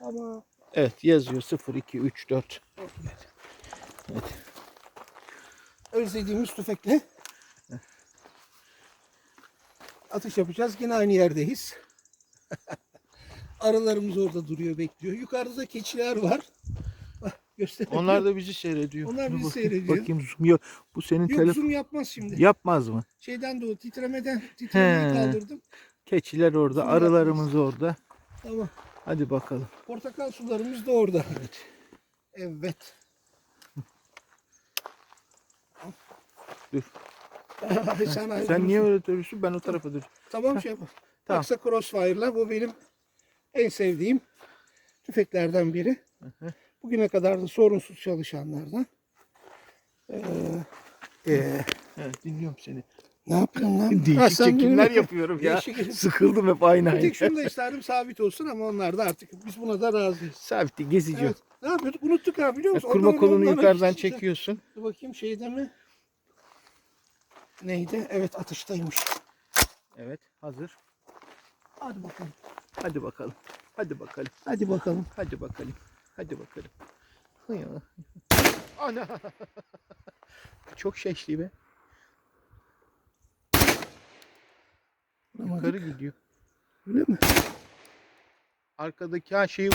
Ama Evet yazıyor 0, 2, 3, 4. özlediğimiz tüfekle atış yapacağız. Yine aynı yerdeyiz. Arılarımız orada duruyor bekliyor. Yukarıda keçiler var. Bak göstereyim. Onlar da bizi seyrediyor. Onlar bizi bakayım, seyrediyor. Bakayım zoom yok. Bu senin Yok telefon zoom yapmaz şimdi. yapmaz mı? Şeyden de o titremeden titremeyi He. kaldırdım. Keçiler orada, Zoom arılarımız orada. Tamam. Hadi bakalım. Portakal sularımız da orada. Evet. Evet. Dur. Sen, Sen niye öyle duruyorsun? Ben o tarafa dur. Tamam şey yapalım. Tamam. Aksa Crossfire'la bu benim en sevdiğim tüfeklerden biri. Bugüne kadar da sorunsuz çalışanlardan. Ee, e, Evet, dinliyorum seni. Ne yapıyorum lan? Değişik çekimler yapıyorum ya. Değişik- Sıkıldım hep aynı Bir aynı. tek şunu da isterdim sabit olsun ama onlar da artık biz buna da razıyız. Sabit gezici. Evet. Ne yapıyorduk? Unuttuk ha biliyor musun? Kurma kolunu yukarıdan çekiyorsun. Dur bakayım şeyde mi? Neydi? Evet atıştaymış. Evet, hazır. Hadi bakalım. Hadi bakalım. Hadi bakalım. Hadi bakalım. Hadi bakalım. Hadi bakalım. Ana. Çok şeşli be. Vuramadık. Yukarı gidiyor. Öyle mi? Arkadaki ha şeyi.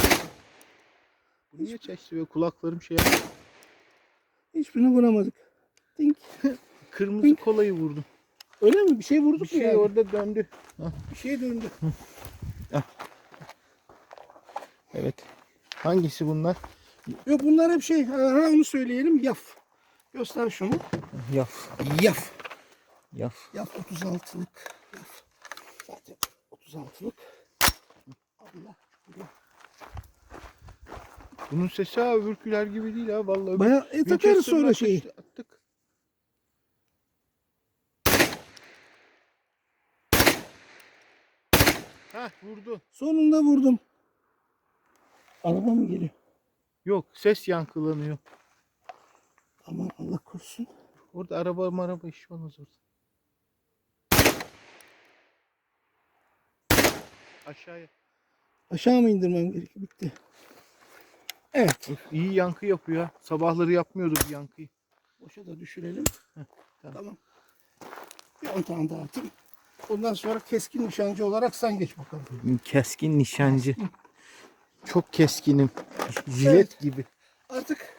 Bu niye be? Kulaklarım şey. Hiçbirini vuramadık. Dink. Kırmızı kolayı vurdum. Öyle mi? Bir şey vurduk Bir mu şey yani? orada döndü. Bir şey döndü. Evet. Hangisi bunlar? Yok bunlar hep şey. Ha, ha, onu söyleyelim. Yaf. Göster şunu. Yaf. Yaf. Yaf. Yaf 36'lık. Yaf. Zaten 36'lık. Allah. Allah. Bunun sesi ha öbürküler gibi değil ha vallahi. Baya e, takarız sonra şeyi. Attık. Hah vurdu. Sonunda vurdum. Araba mı geliyor? Yok ses yankılanıyor. Aman Allah korusun. Orada araba maraba işi olmaz orada. Aşağıya. Aşağı mı indirmem gerekiyor? Bitti. Evet. İyi yankı yapıyor. Sabahları yapmıyordu bu yankıyı. Boşa da düşürelim. tamam. tamam. Bir 10 tane daha atayım. Ondan sonra keskin nişancı olarak sen geç bakalım. Keskin nişancı. Çok keskinim. Jilet Evet. gibi. Artık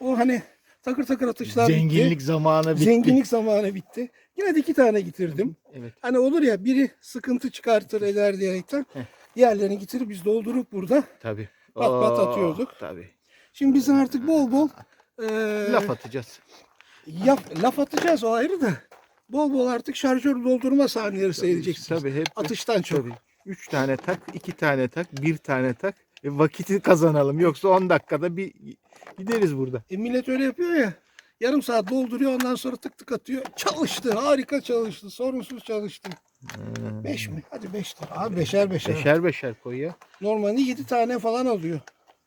o hani takır takır atışlar Zenginlik bitti. zamanı bitti. Zenginlik zamanı bitti. Yine de iki tane getirdim. Evet. Hani olur ya biri sıkıntı çıkartır eder diyerekten. Heh. Diğerlerini getirip biz doldurup burada. Tabii. Pat pat Oo, atıyorduk. Tabii. Şimdi biz artık bol bol eee, Laf atacağız. yap- laf atacağız o ayrı da. Bol bol artık şarjör doldurma sahneleri seyredeceksiniz. Tabii hep Atıştan çok. Tabii. Üç tane tak, iki tane tak, bir tane tak. E, vakiti kazanalım. Yoksa 10 dakikada bir gideriz burada. E millet öyle yapıyor ya. Yarım saat dolduruyor ondan sonra tık tık atıyor. Çalıştı. Harika çalıştı. Sorunsuz çalıştı. Beş mi? Hadi beş tane. Abi beşer beşer. Beşer beşer koy ya. Normalde yedi tane falan alıyor.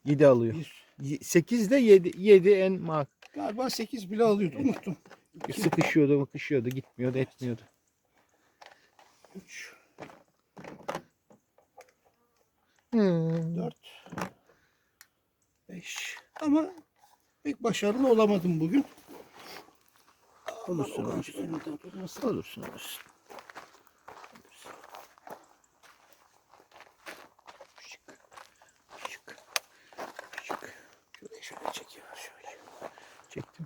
7 alıyor. Bir. 8 de 7, 7 en mak. Galiba sekiz bile alıyordu. Unuttum. Sıkışıyordu, bakışıyordu, gitmiyordu, etmiyordu. Üç, Hmm. dört, beş. Ama pek başarılı olamadım bugün. Olursun, olursun. Olursun, olursun. Şöyle. Çektim.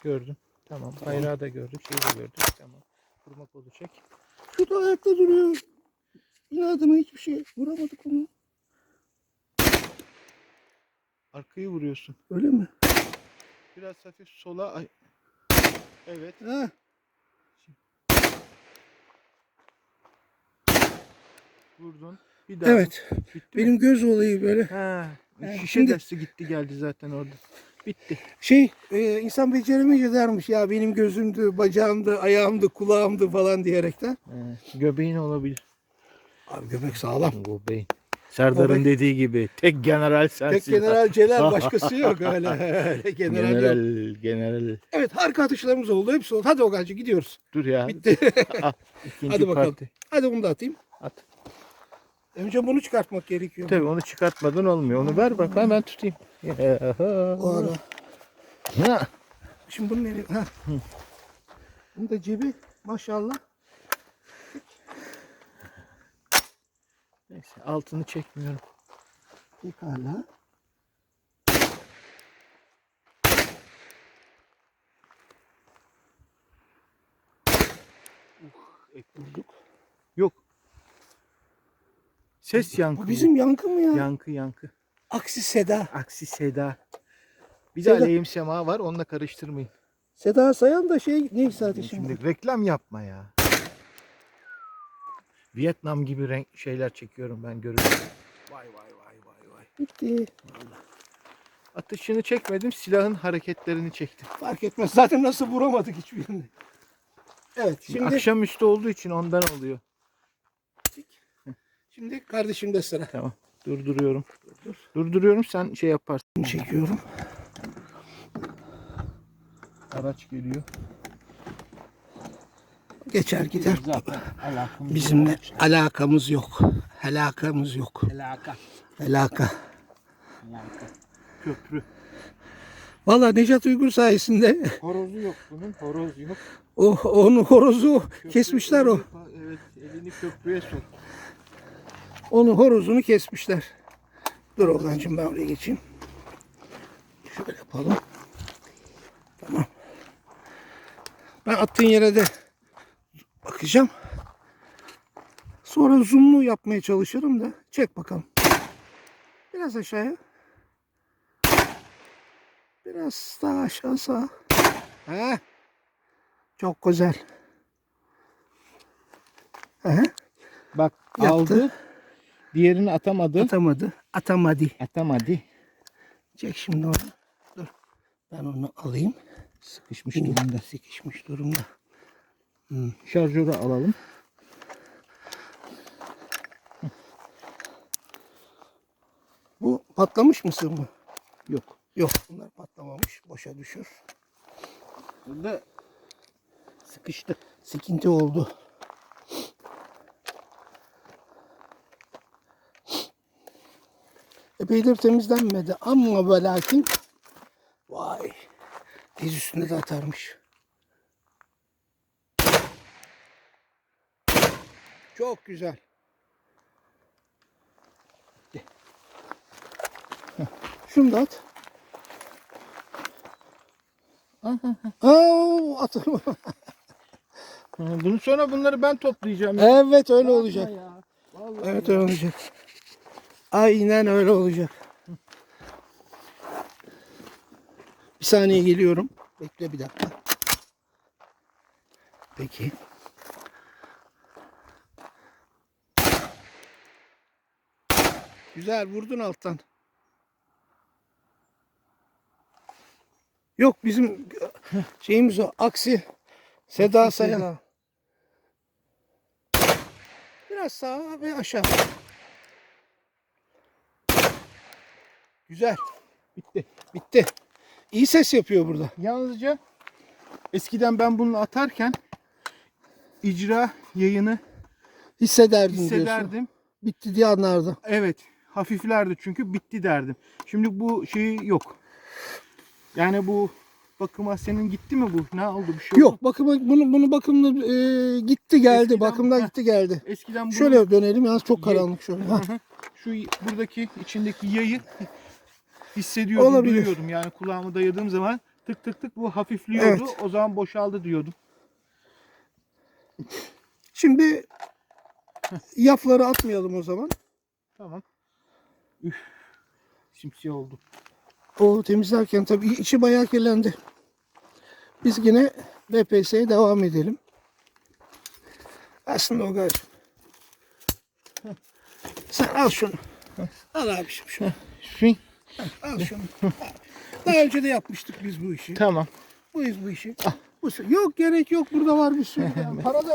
Gördüm. Tamam. Bayrağı da gördük. Şeyi de gördük. Tamam. Kurma kolu çek. Şu da ayakta duruyor. İnadıma hiçbir şey vuramadık onu. Arkayı vuruyorsun. Öyle mi? Biraz hafif sola. Ay. Evet. Ha. Vurdun. Bir daha. Evet. Bitti mi? Benim göz olayı böyle. Ha, şişe şimdi- dersi gitti geldi zaten orada. Bitti. Şey e, insan beceremeyince dermiş ya benim gözümdü, bacağımdı, ayağımdı, kulağımdı falan diyerekten. Ha, göbeğin olabilir. Abi göbek sağlam. Göbeğin. Serdar'ın Göbek- dediği gibi tek general sensin. Tek general Celal başkası yok öyle. öyle general, yok. general, general. Evet harika atışlarımız oldu. Hepsi oldu. Hadi Ogancı gidiyoruz. Dur ya. Bitti. Ah, ikinci Hadi bakalım. parti. Hadi bunu da atayım. At. Önce bunu çıkartmak gerekiyor. Tabii onu çıkartmadan olmuyor. Onu ver bak ben tutayım. O ara. Ha. Şimdi bunu nereye? Ha. Bunun da cebi maşallah. Neyse altını çekmiyorum. Pekala. Vurduk. Yok. Ses yankı. Bu bizim yankı mı ya? yankı yankı. Aksi Seda. Aksi Seda. Bir de Seda. aleyhim sema var onunla karıştırmayın. Seda Sayan da şey neyse hadi şimdi. Şimdi reklam yapma ya. Vietnam gibi renk şeyler çekiyorum ben görüyorum. Vay vay vay vay vay. Bitti. Atışını çekmedim silahın hareketlerini çektim. Fark etmez. Zaten nasıl vuramadık hiçbirini. Evet şimdi Akşamüstü olduğu için ondan oluyor. şimdi kardeşimde sıra. Tamam durduruyorum. Durduruyorum sen şey yaparsın. Çekiyorum. Araç geliyor. Geçer gider. Zaten alakamız Bizimle alakamız yok. Helakamız yok. Alaka. Helaka. Köprü. Valla Necat Uygur sayesinde Horozu yok bunun. Horoz yok. o onu horozu Köprü kesmişler o. Evet elini köprüye sok. Onu horozunu kesmişler. Dur Ozan'cığım ben oraya geçeyim. Şöyle yapalım. Tamam. Ben attığın yere de bakacağım. Sonra zoomlu yapmaya çalışırım da. Çek bakalım. Biraz aşağıya. Biraz daha aşağı sağ. Ha? Çok güzel. Aha, Bak Yaptı. aldı. Diğerini atamadı. atamadı. Atamadı. Atamadı. Çek şimdi onu. Dur. Ben onu alayım. Sıkışmış durumda. Sıkışmış durumda. Şarjörü alalım. Bu patlamış mısır mı? Yok. Yok. Bunlar patlamamış. Boşa düşür. Burada sıkıştı. Sıkıntı oldu. Epeydir temizlenmedi ama ve lakin vay diz üstünde de atarmış. Çok güzel. Şunu da at. Aa. Ha, Bunu sonra bunları ben toplayacağım. Evet öyle olacak. Evet öyle olacak. Aynen öyle olacak. Bir saniye geliyorum. Bekle bir dakika. Peki. Güzel vurdun alttan. Yok bizim şeyimiz o. Aksi. Seda Sayan. Biraz sağa ve aşağı. Güzel. bitti. Bitti. İyi ses yapıyor burada. Yalnızca eskiden ben bunu atarken icra yayını Hissederdin diyorsun. hissederdim. Bitti diye anlardı. Evet. Hafiflerdi çünkü bitti derdim. Şimdi bu şeyi yok. Yani bu bakıma senin gitti mi bu? Ne oldu bir şey oldu? Yok bakıma bunu bunu bakımda e, gitti geldi. Eskiden- Bakımdan Heh. gitti geldi. Eskiden bunu Şöyle dönelim yalnız çok karanlık. Hı hı. şu buradaki içindeki yayı hissediyordum, Olabilir. duyuyordum. Yani kulağımı dayadığım zaman tık tık tık bu hafifliyordu. Evet. O zaman boşaldı diyordum. Şimdi yafları atmayalım o zaman. Tamam. Üf. Simsiyah oldu. O temizlerken tabii içi bayağı kirlendi. Biz yine BPS'ye devam edelim. Aslında o gayet. Sen al şunu. Al abiciğim şunu. Al şunu. Daha önce de yapmıştık biz bu işi. Tamam. Bu işi. Bu sü- yok gerek yok burada var bir sürü. ya. Para da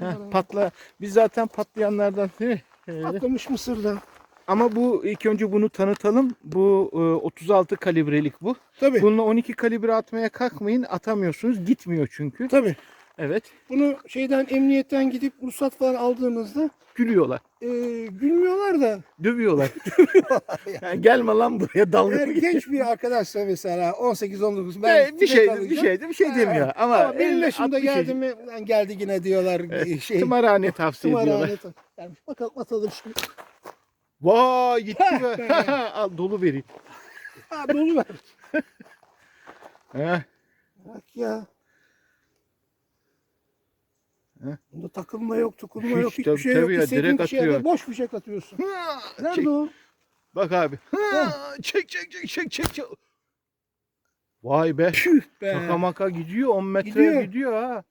bana. patla. Biz zaten patlayanlardan değil mi? Öyle. Patlamış mısırda. Ama bu ilk önce bunu tanıtalım. Bu e, 36 kalibrelik bu. Tabii. Bununla 12 kalibre atmaya kalkmayın. Atamıyorsunuz. Gitmiyor çünkü. Tabii. Evet. Bunu şeyden emniyetten gidip ruhsat falan aldığınızda Gülüyorlar. e, gülmüyorlar da Dövüyorlar. yani gelme lan buraya dalga eğer genç bir arkadaşsa mesela 18-19 ben Ben bir şey bir şey bir şey Ha, demiyor ama, Ama benim 50, yaşımda 60 geldi mi lan geldi yine diyorlar Evet, şey. Tımarhane tavsiye ediyorlar. Tımarhane. Yani bakalım atalım şimdi. Vay gitti be. Al dolu vereyim. Ha dolu ver. Heh. Bak ya. Heh. Bunda takılma yok, tukulma yok, Hiç, hiçbir tabii, şey yok. tabii ya, İstediğin direkt bir şeye de atıyor. boş bir şey atıyorsun. Nerede Çek. o? Bak abi. çek çek çek çek çek çek. Vay be. Tüh be. Şaka maka gidiyor 10 metre Gidiyor. gidiyor, ha.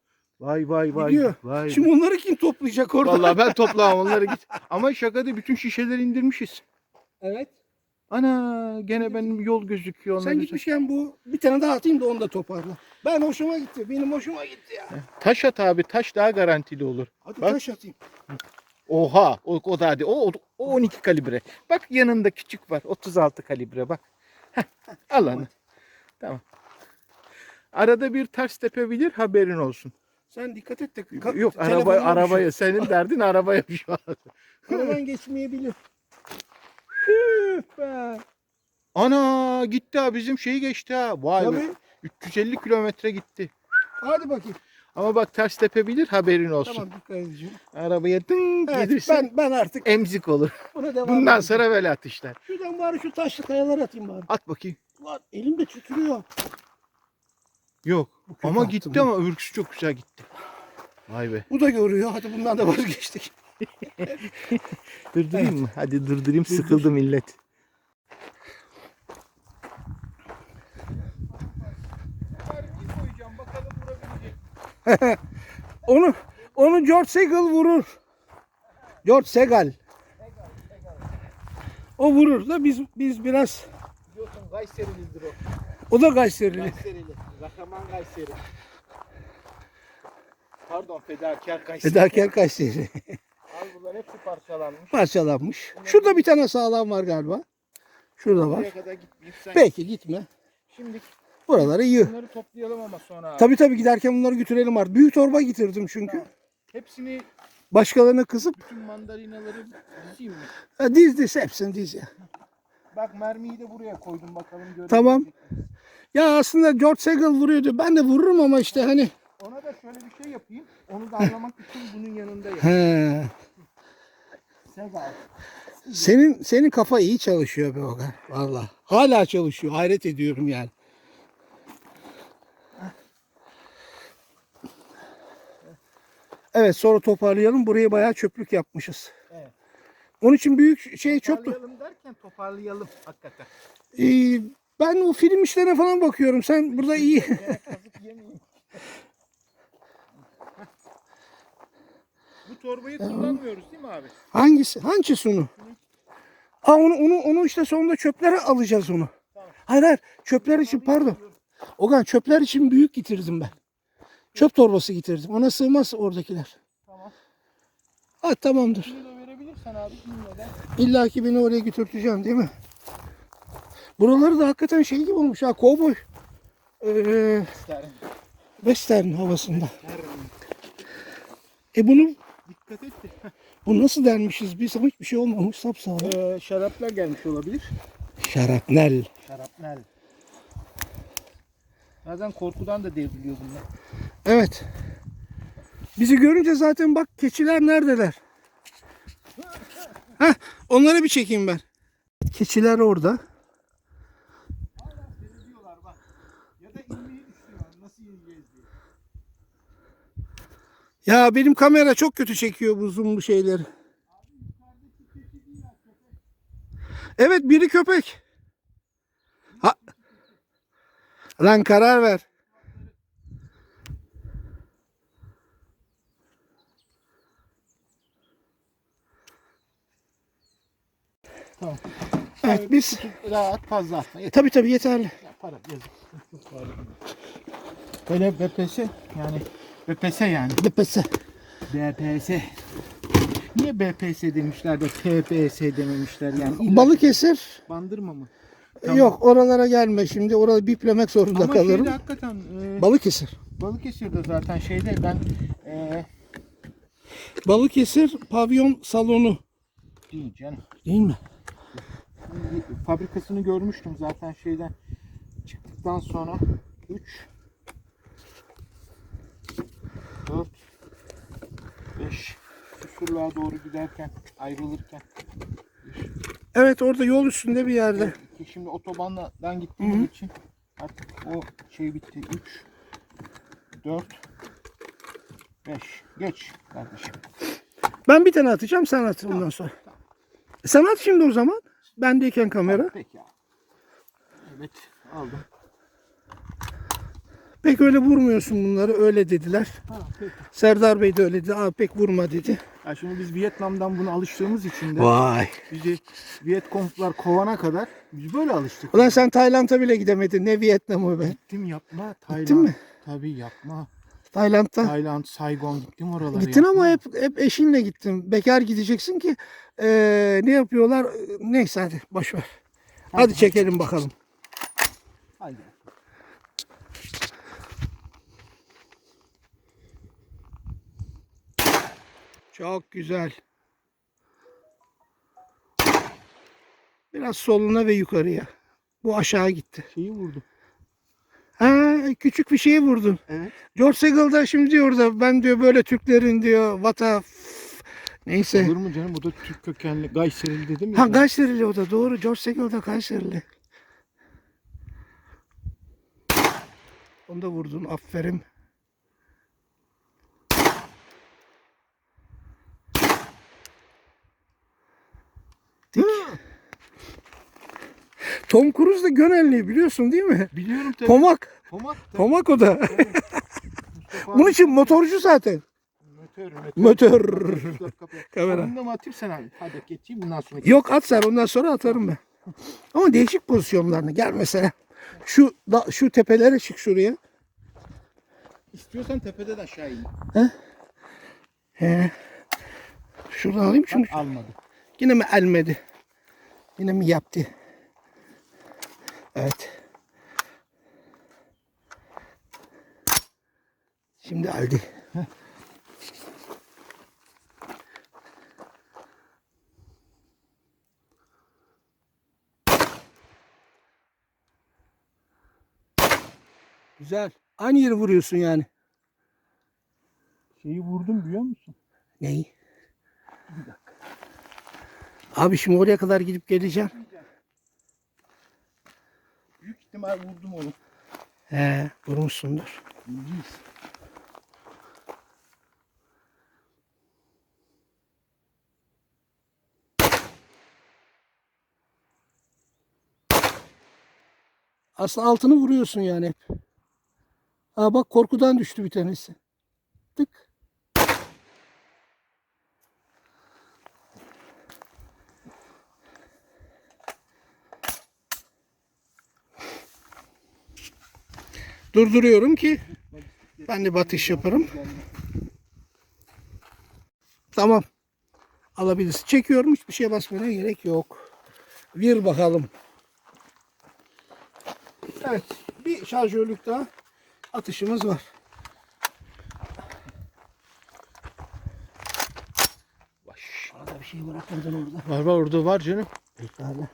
Vay vay vay. Gidiyor. Vay. Şimdi onları kim toplayacak orada? Vallahi ben toplamam onları git. Ama şakada bütün şişeleri indirmişiz. Evet. Ana gene benim yol gözüküyor Sen gitmişken bu bir tane daha atayım da onu da toparla. Ben hoşuma gitti. Benim hoşuma gitti ya. Taş at abi taş daha garantili olur. Hadi Bak. taş atayım. Oha o, o da hadi o, o 12 kalibre. Bak yanında küçük var 36 kalibre bak. Heh, al onu. Tamam. Arada bir ters tepebilir haberin olsun. Sen dikkat et de. ka- Yok araba şey- arabaya senin derdin arabaya şey var. Araban geçmeyebilir. Be. Ana gitti ha bizim şeyi geçti ha. Vay be. Tabii. 350 kilometre gitti. Hadi bakayım. Ama bak ters tepebilir haberin olsun. Tamam dikkat edeceğim. Arabaya dın Evet, ben, ben artık emzik olur. buna devam Bundan edeceğim. sonra böyle atışlar. Şuradan bari şu taşlı kayalar atayım bari. At bakayım. Ulan elim de titriyor. Yok. Kötü Ama gitti ya. ama öbürküsü çok güzel gitti. Vay be. Bu da görüyor. Hadi bundan da vazgeçtik. Durdurayım mı? Hadi durdurayım sıkıldı millet. Onu onu George Segal vurur. George Segal. O vurur da biz biz biraz Biliyorsun Kayserilidir o. o da Kayserili. Kayserili. Zakaman Kayseri. Pardon fedakar Kayseri. Fedakar Kayseri. Al bunlar hepsi parçalanmış. Parçalanmış. Şurada bir tane sağlam var galiba. Şurada var. Buraya kadar gitmeyeyim. Sen Belki gitme. Şimdi Buraları yığ. bunları toplayalım ama sonra abi. Tabii tabii giderken bunları götürelim artık. Büyük torba getirdim çünkü. Hepsini Başkalarına kızıp bütün mandalinaları dizeyim mi? ha, diz diz hepsini diz ya. Bak mermiyi de buraya koydum bakalım görebilecek Tamam. misin? Ya aslında George Segal vuruyordu. Ben de vururum ama işte hani. Ona da şöyle bir şey yapayım. Onu da anlamak için bunun. He. Segal. Senin senin kafa iyi çalışıyor be Okan. Valla. Hala çalışıyor. Hayret ediyorum yani. Evet sonra toparlayalım. Buraya bayağı çöplük yapmışız. Evet. Onun için büyük şey çöplük. Toparlayalım derken toparlayalım hakikaten. Ee, ben o film işlerine falan bakıyorum. Sen burada iyi. Bu torbayı kullanmıyoruz değil mi abi? Hangisi? Hangisi onu? Aa onu onu onu işte sonunda çöplere alacağız onu. Hayır hayır çöpler için pardon. Ogan çöpler için büyük getirdim ben. Çöp torbası getirdim. Ona sığmaz oradakiler. Tamam. Ha tamamdır. Bunu da verebilirsen abi. İlla ki beni oraya götürteceğim değil mi? Buraları da hakikaten şey gibi olmuş ha kovboy. Ee, İsterim. western havasında. E bunu Dikkat et de. bu nasıl dermişiz biz ama hiçbir şey olmamış sapsağlam. Ee, şaraplar gelmiş olabilir. Şarapnel. Şarapnel. Bazen korkudan da devriliyor bunlar. Evet. Bizi görünce zaten bak keçiler neredeler? Heh, onları bir çekeyim ben. Keçiler orada. Seyrediyorlar bak. Ya da inmeyi düşünüyorlar. Nasıl ineceğiz diye. Ya benim kamera çok kötü çekiyor bu zoomlu şeyleri. Evet biri köpek. Ha. Lan karar ver. Tamam. Evet biz Rahat fazla atma. Yeter. tabi tabi yeterli. Ya para yazık. Böyle BPS yani BPS yani. Depese. BPS. Niye BPS demişler de TPS dememişler yani? İlla Balıkesir Bandırma mı? Tamam. Yok oralara gelme şimdi. Orada biplemek zorunda Ama kalırım. şeyde hakikaten e, Balıkesir. Balıkesir'de zaten şeyde ben e, Balıkesir pavyon salonu. değil canım. Değil mi? Fabrikasını görmüştüm zaten şeyden çıktıktan sonra 3 5 Susurluğa doğru giderken ayrılırken Evet orada yol üstünde bir yerde. Ki Şimdi otobandan gittiğimiz için artık o şey bitti. 3 4 5 Geç kardeşim. Ben bir tane atacağım sen at bundan sonra. Sen at şimdi o zaman. Bendeyken kamera. Peki abi. Evet aldım. Pek öyle vurmuyorsun bunları öyle dediler. Ha, peki. Serdar Bey de öyle dedi. Abi pek vurma dedi. Ya şimdi biz Vietnam'dan bunu alıştığımız için de Vay. bizi Vietconglar kovana kadar biz böyle alıştık. Ulan sen Tayland'a bile gidemedin. Ne Vietnam'ı be. Gittim yapma. Tayland. Gittin mi? Tabii yapma. Tayland'da. Tayland, Saigon gittim oralara. Gittin yapma. ama hep hep eşinle gittin. Bekar gideceksin ki eee, ne yapıyorlar? Neyse hadi boş ver. Hadi çekelim bakalım. Çok güzel. Biraz soluna ve yukarıya. Bu aşağı gitti. Şeyi vurdum. Ha, küçük bir şeye vurdun. Evet. George Segal da şimdi diyor da ben diyor böyle Türklerin diyor vata neyse. Olur mu canım? O da Türk kökenli. Gayserili dedim ya. Ha Kayserili o da doğru. George Segal da Kayserili. Onu da vurdun aferin. Tom Cruise da Gönelli biliyorsun değil mi? Biliyorum tabii. Pomak. Pomak da. Pomak o da. Bunun için motorcu zaten. Mötör, Mötör. Kamera. Kamera. Bunu da mı atayım sen abi? Hadi geçeyim bundan sonra. Yok at sen ondan sonra atarım ben. Ama değişik pozisyonlarını gel mesela. Şu da, şu tepelere çık şuraya. İstiyorsan tepeden aşağı in. He. Şuradan alayım çünkü almadı. yine mi elmedi? Yine mi yaptı? Evet. Şimdi aldı. Güzel. Aynı yeri vuruyorsun yani. Şeyi vurdum biliyor musun? Neyi? Abi şimdi oraya kadar gidip geleceğim. İhtimal vurdum onu. He, vurmuşsundur. Bileceğiz. Aslında altını vuruyorsun yani hep. Ha bak korkudan düştü bir tanesi. Tık. Durduruyorum ki ben de batış yaparım. Tamam. Alabilirsin. Çekiyorum hiçbir şeye basmana gerek yok. Vir bakalım. Evet. Bir şarjörlük daha atışımız var. Baş. Arada bir şey bırakmadın orada. Var var orada var canım. Pekala.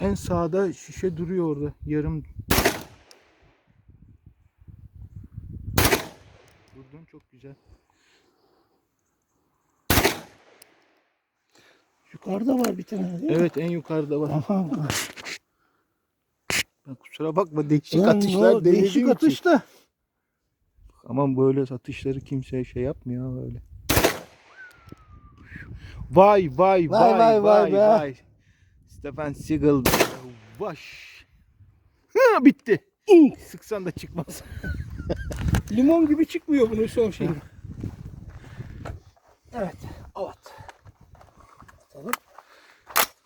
En sağda şişe duruyor orada. Yarım. Vurdun çok güzel. Yukarıda var bir tane değil mi? Evet en yukarıda var. Aha. Ben kusura bakma değişik Ulan atışlar o değişik denediğim için. atış da. Ama böyle atışları kimse şey yapmıyor öyle. Vay vay vay vay vay. vay be. Stefan Seagal. Baş. Ha, bitti. Sıksan da çıkmaz. Limon gibi çıkmıyor bunu son şey. Evet. Avat. Atalım.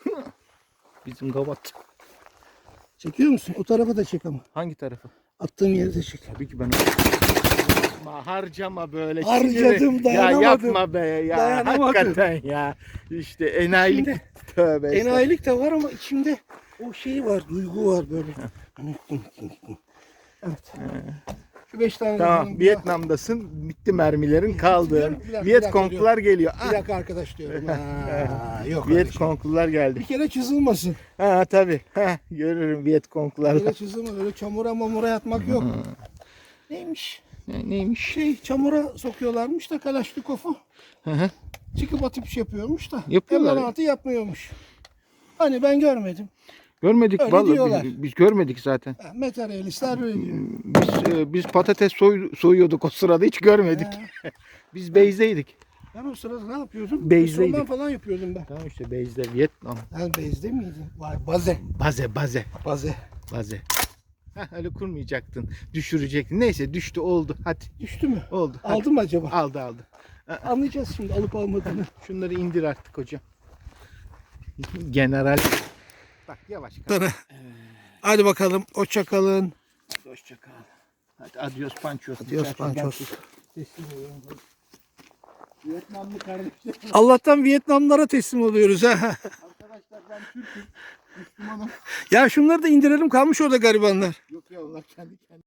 Bizim kabat. Çekiyor musun? O tarafa da çek ama. Hangi tarafı? Attığım yere de çek. Tabii ki ben yapma, harcama böyle. Harcadım dayanamadım. Ya yapma be ya. Dayanamadım. Hakikaten ya. İşte enayilik. İçimde, tövbe. Enayilik de var ama içimde o şey var, duygu var böyle. hani Evet. Ee. 5 tane Tamam Vietnam'dasın. Bitti mermilerin kaldı. Bir dakika, Vietkonglular geliyor. Bir Ah, dakika arkadaş diyorum. Ha, yok Viet kardeşim. Vietconglular Bir kere çizilmasın. Ha tabii. Ha, görürüm Vietkonglular. Bir kere çizilmasın. Öyle çamura mamura yatmak yok. Hmm. Neymiş? Ne- Neymiş? Şey çamura sokuyorlarmış da Kalaşnikov'u. Hı hı. Çıkıp atıp şey yapıyormuş da. Yapıyorlar. M16 yapmıyormuş. Hani ben görmedim. Görmedik Öyle vallahi diyorlar. biz, biz görmedik zaten. Ha, Materyalistler diyor. Biz e, biz patates soy, soyuyorduk o sırada hiç görmedik. Biz Beyz'deydik. ben o sırada ne yapıyordum? Base'deydik. Restoran falan yapıyordum ben. Tamam işte Beyz'de Vietnam. Sen base'de miydin? Vay baze. Baze baze Baze. baze. Heh, öyle kurmayacaktın. Düşürecektin. Neyse düştü oldu. Hadi Düştü mü? oldu. Hadi. Aldı mı acaba? Aldı aldı. Anlayacağız şimdi alıp almadığını. Şunları indir artık hocam. General. Bak yavaş kal. Hadi bakalım o çakalın. Hoşça kal. Hadi adios panços. Adios panços. Vietnamlı kardeşler. Allah'tan Vietnamlara teslim oluyoruz ha. Arkadaşlar ben Türk'üm. Müslümanım. Ya şunları da indirelim kalmış orada garibanlar. Yok ya onlar kendi kendine.